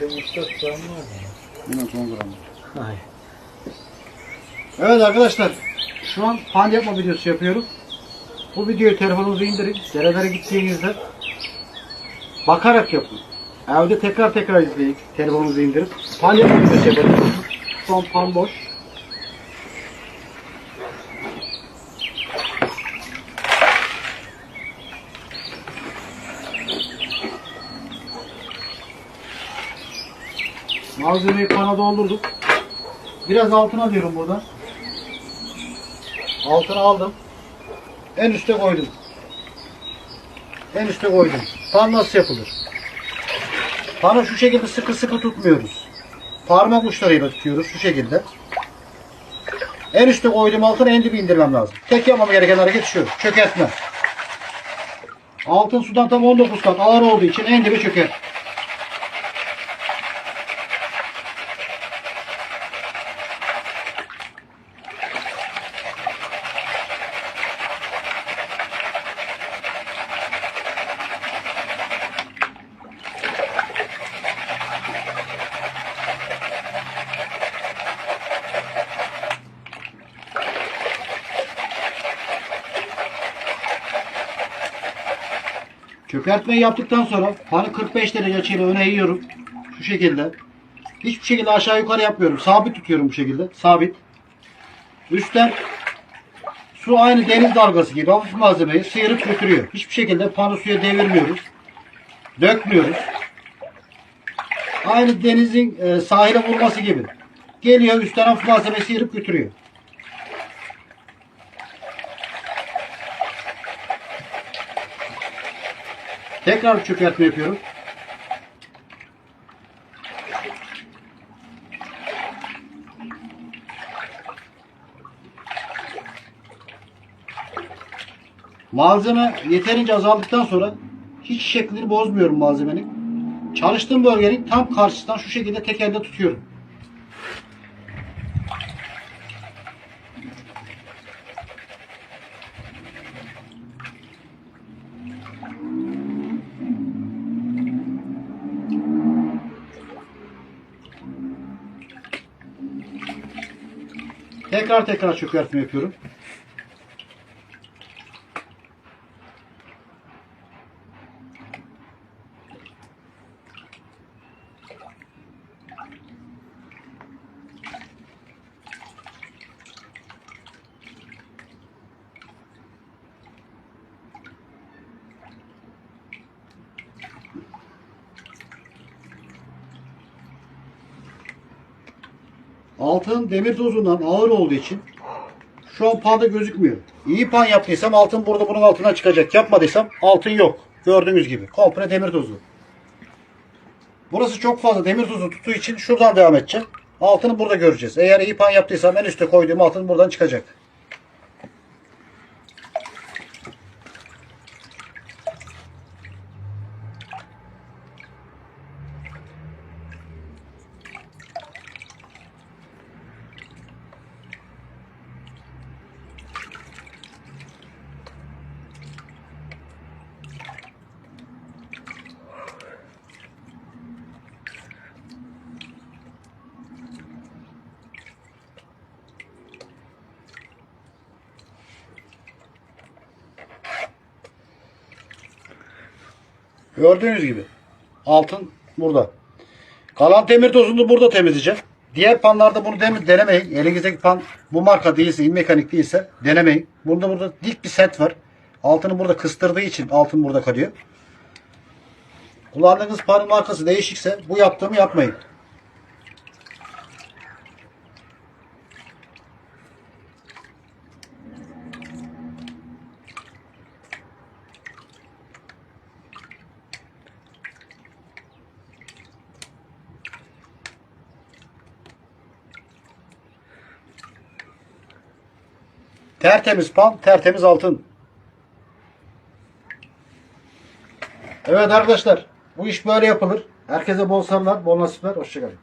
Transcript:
24 gram var mı? Yine 10 gram. Hayır. Evet arkadaşlar. Şu an pan yapma videosu yapıyorum. Bu videoyu telefonunuza indirin. Derelere gittiğinizde bakarak yapın. Evde tekrar tekrar izleyin. Telefonunuzu indirip pan yapma videosu yapın. Şu an pan boş. Malzemeyi pana doldurduk. Biraz altına alıyorum buradan. Altına aldım. En üste koydum. En üste koydum. Pan nasıl yapılır? Panı şu şekilde sıkı sıkı tutmuyoruz. Parmak uçlarıyla tutuyoruz şu şekilde. En üste koydum altına en dibi indirmem lazım. Tek yapmam gereken hareket şu. Çökertme. Altın sudan tam 19 kat ağır olduğu için en dibe çöker. Çökertmeyi yaptıktan sonra panı 45 derece açıyla öne eğiyorum. Şu şekilde. Hiçbir şekilde aşağı yukarı yapmıyorum. Sabit tutuyorum bu şekilde. Sabit. Üstten su aynı deniz dalgası gibi hafif malzemeyi sıyırıp götürüyor. Hiçbir şekilde panı suya devirmiyoruz. Dökmüyoruz. Aynı denizin e, sahile vurması gibi. Geliyor üstten hafif malzemeyi sıyırıp götürüyor. Tekrar çökertme yapıyorum. Malzeme yeterince azaldıktan sonra hiç şeklini bozmuyorum malzemenin. Çalıştığım bölgenin tam karşısından şu şekilde tek elde tutuyorum. Tekrar tekrar çökertme yapıyorum. Altın demir tozundan ağır olduğu için şu an panda gözükmüyor. İyi pan yaptıysam altın burada bunun altına çıkacak. Yapmadıysam altın yok. Gördüğünüz gibi. Komple demir tozu. Burası çok fazla demir tozu tuttuğu için şuradan devam edeceğim. Altını burada göreceğiz. Eğer iyi pan yaptıysam en üstte koyduğum altın buradan çıkacak. Gördüğünüz gibi. Altın burada. Kalan demir tozunu burada temizleyeceğim. Diğer panlarda bunu denemeyin. Elinizdeki pan bu marka değilse, mekanik değilse denemeyin. Burada burada dik bir set var. Altını burada kıstırdığı için altın burada kalıyor. Kullandığınız panın markası değişikse bu yaptığımı yapmayın. Tertemiz pan, tertemiz altın. Evet arkadaşlar, bu iş böyle yapılır. Herkese bol sarılar, bol nasipler, hoşçakalın.